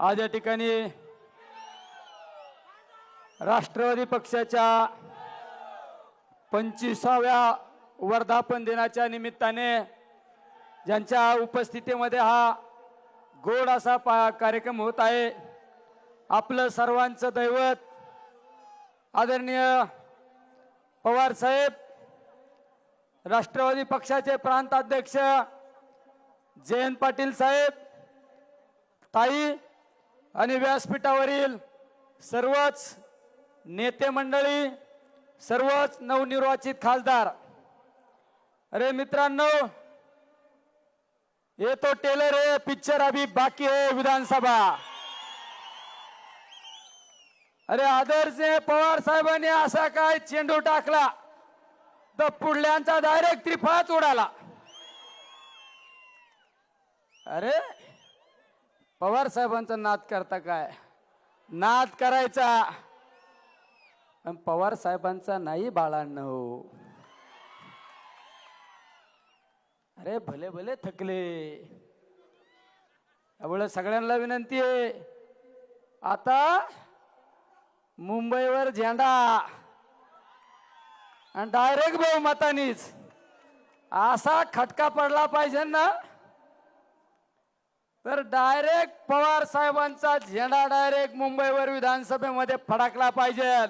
आज या ठिकाणी राष्ट्रवादी पक्षाच्या पंचवीसाव्या वर्धापन दिनाच्या निमित्ताने ज्यांच्या उपस्थितीमध्ये हा गोड असा पा कार्यक्रम होत आहे आपलं सर्वांचं दैवत आदरणीय पवार साहेब राष्ट्रवादी पक्षाचे प्रांताध्यक्ष जयंत पाटील साहेब ताई आणि व्यासपीठावरील सर्वच नेते मंडळी सर्वच नवनिर्वाचित खासदार. अरे मित्रांनो ये तो टेलर है पिक्चर अभी बाकी है विधानसभा. अरे आदर्श पवार साहेबांनी असा काय चेंडू टाकला तर पुढल्यांचा डायरेक्ट त्रिफळाच उडाला. अरे पवार साहेबांचा नाद करता काय? नाद करायचा. पण पवार साहेबांचा नाही बाळांनो. अरे भले भले थकले. त्यामुळे सगळ्यांना विनंती आहे. आता मुंबईवर झेंडा. आणि डायरेक्ट बहुमतानीच. असा खटका पडला पाहिजे ना तर डायरेक्ट पवार साहेबांचा झेंडा डायरेक्ट मुंबईवर विधानसभेमध्ये फडकला पाहिजे.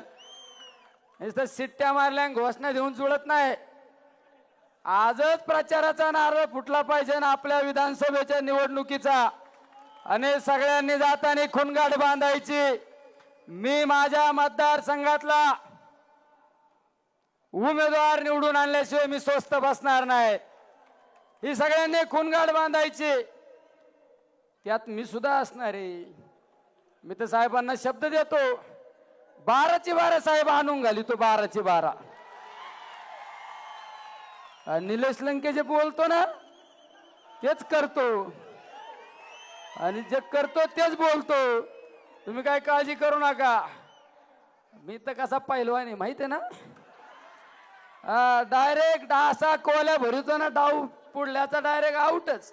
नुसतं सिट्ट्या मारल्या घोषणा देऊन जुळत नाही. आजच प्रचाराचा नारळ फुटला पाहिजे ना आपल्या विधानसभेच्या निवडणुकीचा. आणि सगळ्यांनी जाताना खुणगाठ बांधायची. मी माझ्या मतदारसंघातला उमेदवार निवडून आणल्याशिवाय मी स्वस्त बसणार नाही. ही सगळ्यांनी खुणगाठ बांधायची. त्यात मी सुद्धा असणार आहे. मी तर साहेबांना शब्द देतो. बाराची बारा साहेब आणून घाली तो बाराची बारा. निलेश लंके जे बोलतो ना तेच करतो. आणि जे करतो तेच बोलतो. तुम्ही काय काळजी करू नका. मी तर कसा पैलवान आहे माहिती आहे ना? डायरेक्ट असा कोल्या भरतो ना डाव पुढल्याचा डायरेक्ट आउटच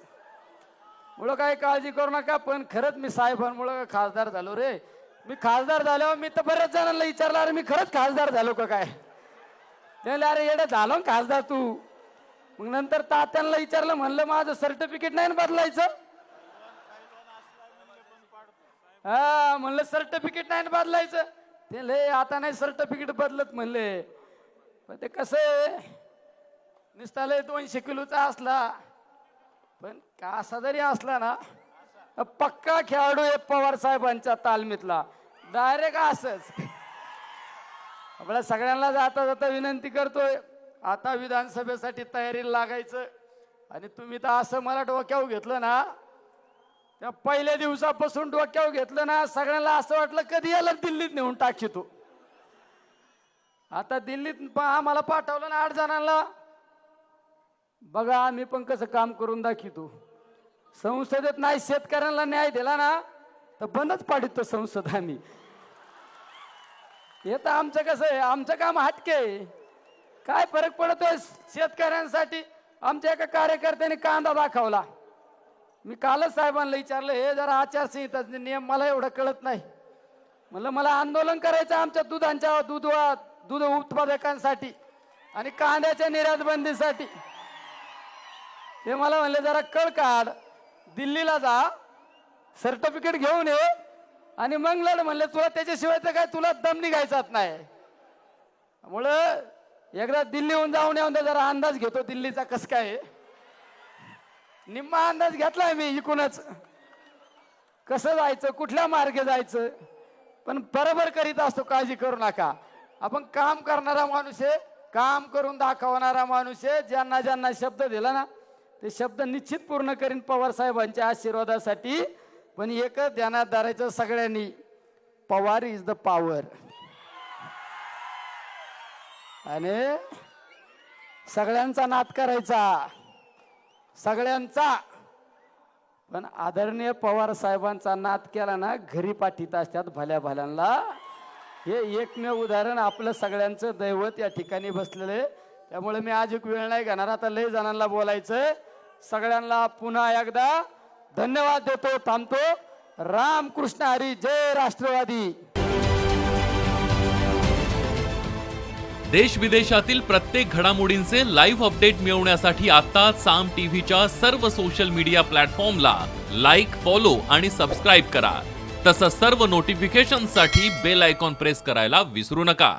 मुळं काय काळजी करू नका पण खरंच मी साहेबांमुळं खासदार झालो रे. मी खासदार झाल्यावर मी तर बऱ्याच जणांना विचारलं अरे मी खरंच खासदार झालो का काय? त्याला अरे येडं झालो ना खासदार तू. मग नंतर तात्यांना विचारलं म्हणलं माझं सर्टिफिकेट नाही ना बदलायचं? हा म्हणलं सर्टिफिकेट नाही ना बदलायचं. ते लय आता नाही सर्टिफिकेट बदलत म्हणले. पण ते कसं आहे? नुसता लय दोनशे किलोचा असला. पण का असा जरी असला ना पक्का खेळाडू आहे पवार साहेबांच्या तालमीतला. डायरेक्ट असंच. आपल्या सगळ्यांना जाता जाता विनंती करतोय. आता विधानसभेसाठी तयारीला लागायचं. आणि तुम्ही तर असं मला डोक्यावर घेतलं ना त्या पहिल्या दिवसापासून डोक्यावर घेतलं ना सगळ्यांना असं वाटलं कधी याला दिल्लीत नेऊन टाकी तू? आता दिल्लीत प- आम्हाला पाठवलं ना आठ जणांना. बघा आम्ही पण कसं काम करून दाखवतो संसदेत नाही शेतकऱ्यांना न्याय दिला ना तर बंदच पाडतो संसद आम्ही. हे तर आमचं कसं आहे आमचं काम हटके आहे. काय फरक पडतोय शेतकऱ्यांसाठी? आमच्या एका कार्यकर्त्याने कांदा दाखवला मी कालच साहेबांना विचारलं हे जरा आचारसंहिताचे नियम मला एवढं कळत नाही. म्हणलं मला आंदोलन करायचं आमच्या दुधांच्या दूध दूध उत्पादकांसाठी आणि कांद्याच्या निर्यात बंदीसाठी ते मला म्हणले जरा कळ काढ. दिल्लीला जा. सर्टिफिकेट घेऊन ये. आणि मग लढ म्हणले तुला त्याच्याशिवाय तर काय तुला दम निघायचाच नाही. त्यामुळं एकदा दिल्लीहून जाऊन येऊन जरा अंदाज घेतो दिल्लीचा कस काय निम्मा अंदाज घेतलाय मी इकूनच. कसं जायचं कुठल्या मार्गे जायचं? पण बरोबर करीत असतो काळजी करू नका. आपण काम करणारा माणूस आहे काम करून दाखवणारा माणूस आहे. ज्यांना ज्यांना शब्द दिला ना ते शब्द निश्चित पूर्ण करीन पवार साहेबांच्या आशीर्वादासाठी. पण एकच ध्यानात धरायचं सगळ्यांनी पवार इज द पॉवर आणि सगळ्यांचा नाद करायचा. सगळ्यांचा. पण आदरणीय पवार साहेबांचा नाद केला ना घरी पाठीत असतात भल्या भल्यांना. हे एकमेव उदाहरण आपलं सगळ्यांचं दैवत या ठिकाणी बसलेलं आहे. त्यामुळे मी आज एक वेळ नाही घेणार. आता लय जणांना बोलायचं सगळ्यांना पुन्हा एकदा धन्यवाद देतो थांबतो. राम कृष्ण हरी जय राष्ट्रवादी. देश विदेशातील प्रत्येक घडामोडींचे लाईव्ह अपडेट मिळवण्यासाठी आता साम टीव्हीच्या सर्व सोशल मीडिया प्लॅटफॉर्मला लाईक फॉलो आणि सबस्क्राईब करा. तसंच सर्व नोटिफिकेशनसाठी बेल आयकॉन प्रेस करायला विसरू नका.